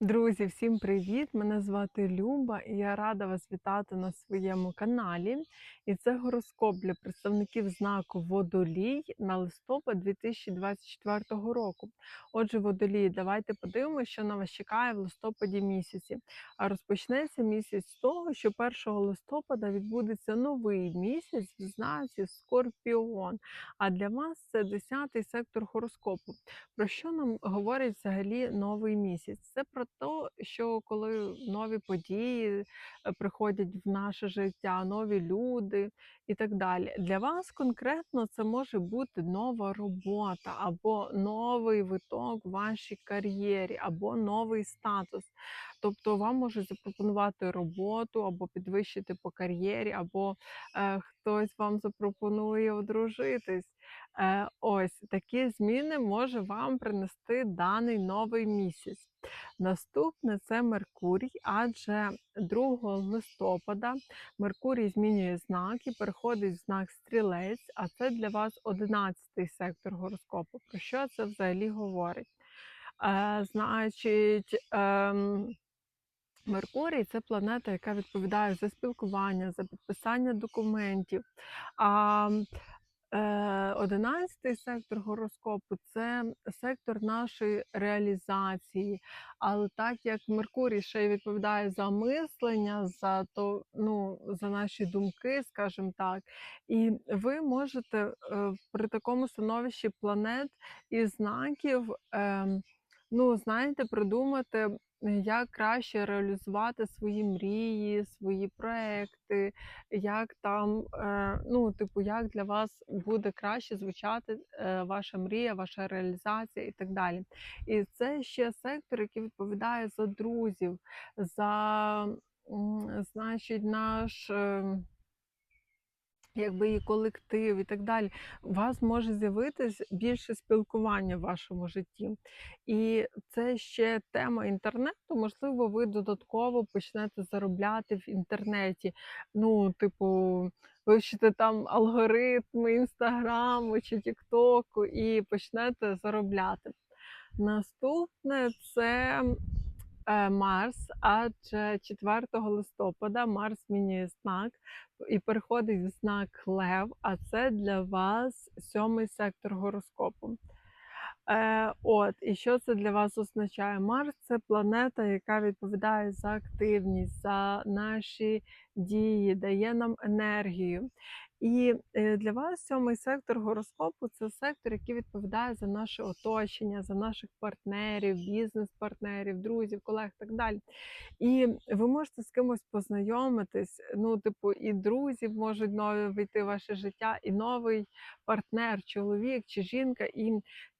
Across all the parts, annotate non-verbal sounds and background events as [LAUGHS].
Друзі, всім привіт! Мене звати Люба, і я рада вас вітати на своєму каналі. І це гороскоп для представників знаку Водолій на листопад 2024 року. Отже, водолії, давайте подивимося, що на вас чекає в листопаді місяці. А розпочнеться місяць з того, що 1 листопада відбудеться новий місяць в знаці Скорпіон. А для вас це 10-й сектор гороскопу. Про що нам говорить взагалі новий місяць? Це про те, що коли нові події е, приходять в наше життя, нові люди і так далі. Для вас конкретно це може бути нова робота, або новий виток в вашій кар'єрі, або новий статус. Тобто вам можуть запропонувати роботу, або підвищити по кар'єрі, або е, хтось вам запропонує одружитись. Е, ось такі зміни може вам принести даний новий місяць. Наступне це Меркурій, адже 2 листопада Меркурій змінює знак і переходить в знак стрілець, а це для вас 11-й сектор гороскопу. Про що це взагалі говорить? Е, Значить, ем, Меркурій це планета, яка відповідає за спілкування, за підписання документів. А Е, 11 сектор гороскопу це сектор нашої реалізації. Але так як Меркурій ще й відповідає за мислення, за то, ну, за наші думки, скажімо так, і ви можете е, при такому становищі планет і знаків. Е, Ну, знаєте, придумати, як краще реалізувати свої мрії, свої проекти, як там, е, ну, типу, як для вас буде краще звучати е, ваша мрія, ваша реалізація і так далі. І це ще сектор, який відповідає за друзів, за, значить, наш. Якби і колектив, і так далі, у вас може з'явитись більше спілкування в вашому житті. І це ще тема інтернету. Можливо, ви додатково почнете заробляти в інтернеті. Ну, типу, вивчите там алгоритми інстаграму чи Тіктоку і почнете заробляти. Наступне це Марс, адже 4 листопада Марс змінює знак і переходить в знак Лев, а це для вас сьомий сектор гороскопу. Е, От, і що це для вас означає? Марс це планета, яка відповідає за активність, за наші дії, дає нам енергію. І е, для вас сьомий сектор гороскопу це сектор, який відповідає за наше оточення, за наших партнерів, бізнес-партнерів, друзів, колег так далі. І ви можете з кимось познайомитись. Ну, типу, і друзів можуть нові війти в ваше життя, і новий партнер, чоловік чи жінка. І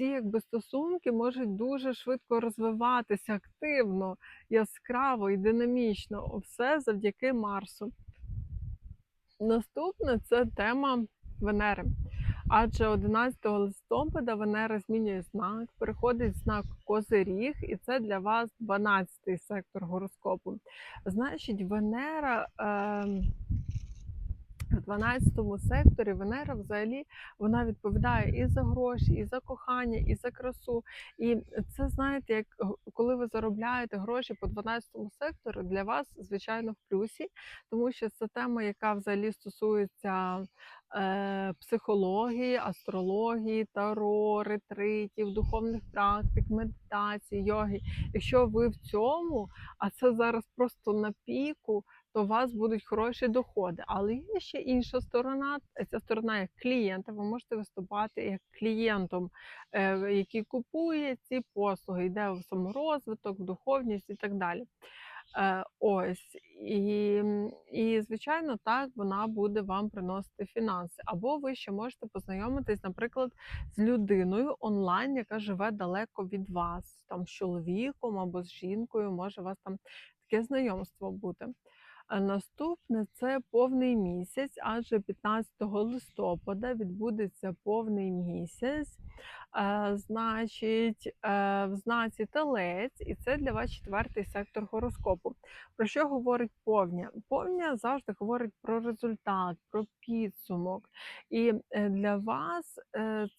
ці якби стосунки можуть дуже швидко розвиватися активно, яскраво і динамічно. Все завдяки Марсу. Наступне це тема Венери. Адже 11 листопада Венера змінює знак, переходить знак Козиріг, і це для вас 12-й сектор гороскопу. Значить, Венера. Е 12 секторі Венера взагалі вона відповідає і за гроші, і за кохання, і за красу. І це знаєте, як коли ви заробляєте гроші по 12 сектору, для вас звичайно в плюсі, тому що це тема, яка взагалі стосується е, психології, астрології, таро, ретритів, духовних практик, медитації, йоги. Якщо ви в цьому, а це зараз просто на піку то у вас будуть хороші доходи. Але є ще інша сторона, ця сторона як клієнта. Ви можете виступати як клієнтом, е, який купує ці послуги, йде в саморозвиток, в духовність і так далі. Е, ось і, і, звичайно, так вона буде вам приносити фінанси. Або ви ще можете познайомитись, наприклад, з людиною онлайн, яка живе далеко від вас, там з чоловіком або з жінкою, може у вас там таке знайомство бути. Наступне це повний місяць, адже 15 листопада відбудеться повний місяць. Е, значить, е, в знаці Телець, і це для вас четвертий сектор гороскопу. Про що говорить повня? Повня завжди говорить про результат, про підсумок. І е, для вас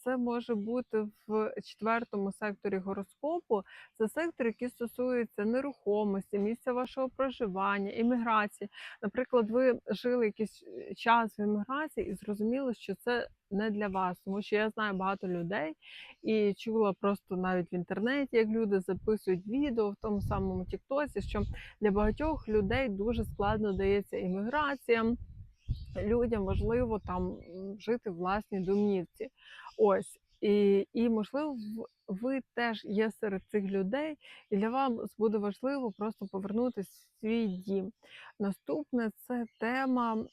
це може бути в четвертому секторі гороскопу. Це сектор, який стосується нерухомості, місця вашого проживання, імміграції. Наприклад, ви жили якийсь час в імміграції і зрозуміли, що це не для вас, тому що я знаю багато людей і чула просто навіть в інтернеті, як люди записують відео в тому самому Тіктосі, що для багатьох людей дуже складно дається імміграція. Людям важливо там жити в власній домівці. Ось. І, і можливо, ви теж є серед цих людей, і для вас буде важливо просто повернутися свій дім. Наступне це тема,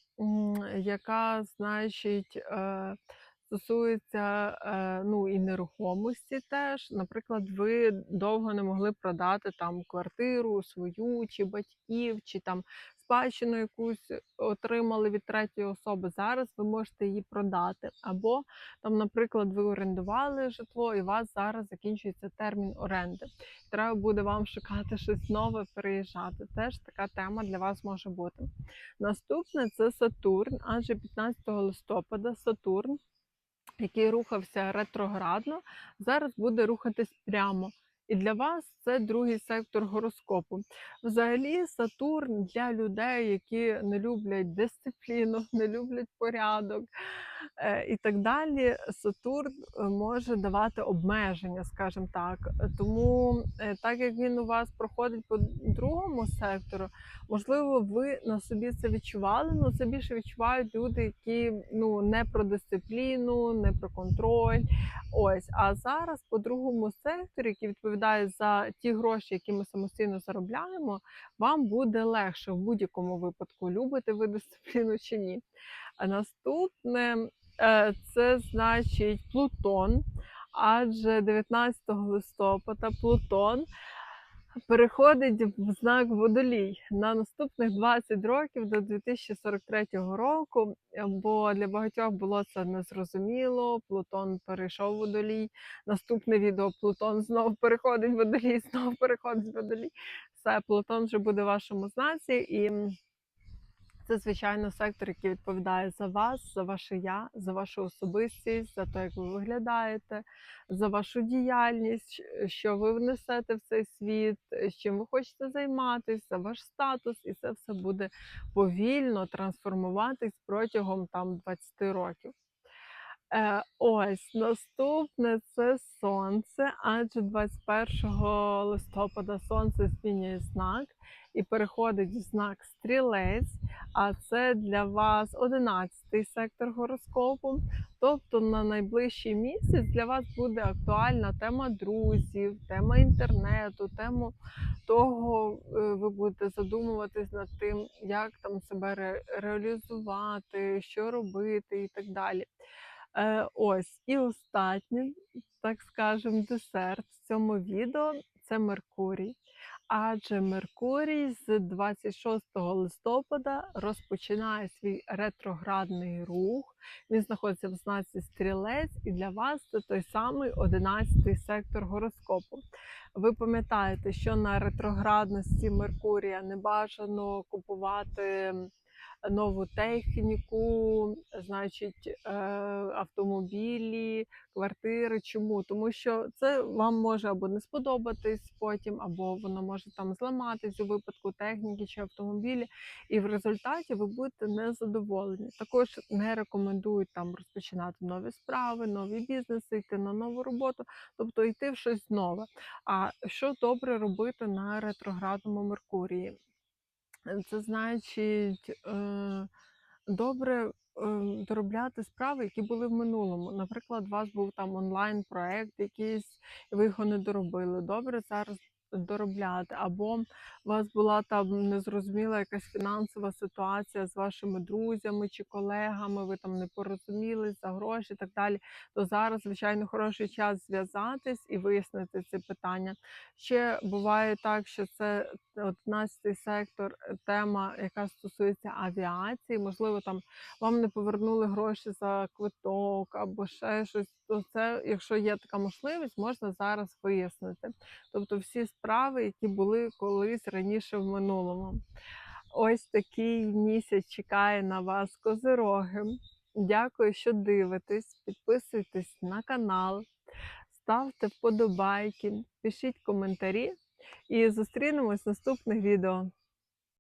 яка, значить, е, стосується е, ну, і нерухомості теж. Наприклад, ви довго не могли продати там квартиру свою, чи батьків, чи там спадщину якусь отримали від третьої особи. Зараз ви можете її продати. Або там, наприклад, ви орендували житло, і у вас зараз закінчується термін оренди. Треба буде вам шукати щось нове, переїжджати. Теж така тема для вас може бути. Наступне це Сатурн, адже 15 листопада Сатурн, який рухався ретроградно, зараз буде рухатись прямо. І для вас це другий сектор гороскопу. Взагалі, Сатурн для людей, які не люблять дисципліну, [LAUGHS] не люблять порядок і так далі. Сатурн е, може давати обмеження, скажімо так. Тому, е, так як він у вас проходить по другому сектору, можливо, ви на собі це відчували, але це більше відчувають люди, які ну не про дисципліну, не про контроль. Ось, а зараз по другому секторі, який відповідає за ті гроші, які ми самостійно заробляємо, вам буде легше в будь-якому випадку, любите ви дисципліну чи ні. А наступне е, це значить Плутон, адже 19 листопада Плутон переходить в знак водолій на наступних 20 років до 2043 року. Бо для багатьох було це незрозуміло. Плутон перейшов водолій. Наступне відео Плутон знову переходить в водолій, [LAUGHS] знову переходить водолій. Все, Плутон вже буде в вашому знаці і. Це, звичайно, сектор, який відповідає за вас, за ваше я, за вашу особистість, за те, як ви виглядаєте, за вашу діяльність, що ви внесете в цей світ, чим ви хочете займатися, за ваш статус, і це все буде повільно трансформуватись протягом там 20 років. Е, ось наступне це сонце, адже 21 листопада сонце змінює знак і переходить в знак стрілець. А це для вас 11 сектор гороскопу. Тобто на найближчий місяць для вас буде актуальна тема друзів, тема інтернету, тема того, е, ви будете задумуватись над тим, як там себе ре- реалізувати, що робити і так далі. Е, ось, і останнє, так скажемо, десерт в цьому відео це Меркурій. Адже Меркурій з 26 листопада розпочинає свій ретроградний рух. Він знаходиться в знаці стрілець, і для вас це той самий 11 сектор гороскопу. Ви пам'ятаєте, що на ретроградності Меркурія не бажано купувати нову техніку, значить, е, автомобілі, квартири. Чому? Тому що це вам може або не сподобатись потім, або воно може там зламатись у випадку техніки чи автомобілі, і в результаті ви будете незадоволені. Також не рекомендують там розпочинати нові справи, нові бізнеси, йти на нову роботу, тобто йти в щось нове. А що добре робити на ретроградному Меркурії? Е, Це значить е, добре е, доробляти справи, які були в минулому. Наприклад, у вас був там онлайн-проект якийсь, і ви його не доробили. Добре зараз доробляти, або у вас була там незрозуміла якась фінансова ситуація з вашими друзями чи колегами, ви там не порозумілись за гроші і так далі, то зараз, звичайно, хороший час зв'язатись і вияснити ці питання. Ще буває так, що це 11 сектор, е, тема, яка стосується авіації. Можливо, там вам не повернули гроші за квиток або ще щось. То це, якщо є така можливість, можна зараз вияснити. Тобто всі справи, які були колись раніше в минулому. Ось такий місяць чекає на вас козироги. Дякую, що дивитесь. Підписуйтесь на канал, ставте вподобайки, пишіть коментарі і зустрінемось в наступних відео.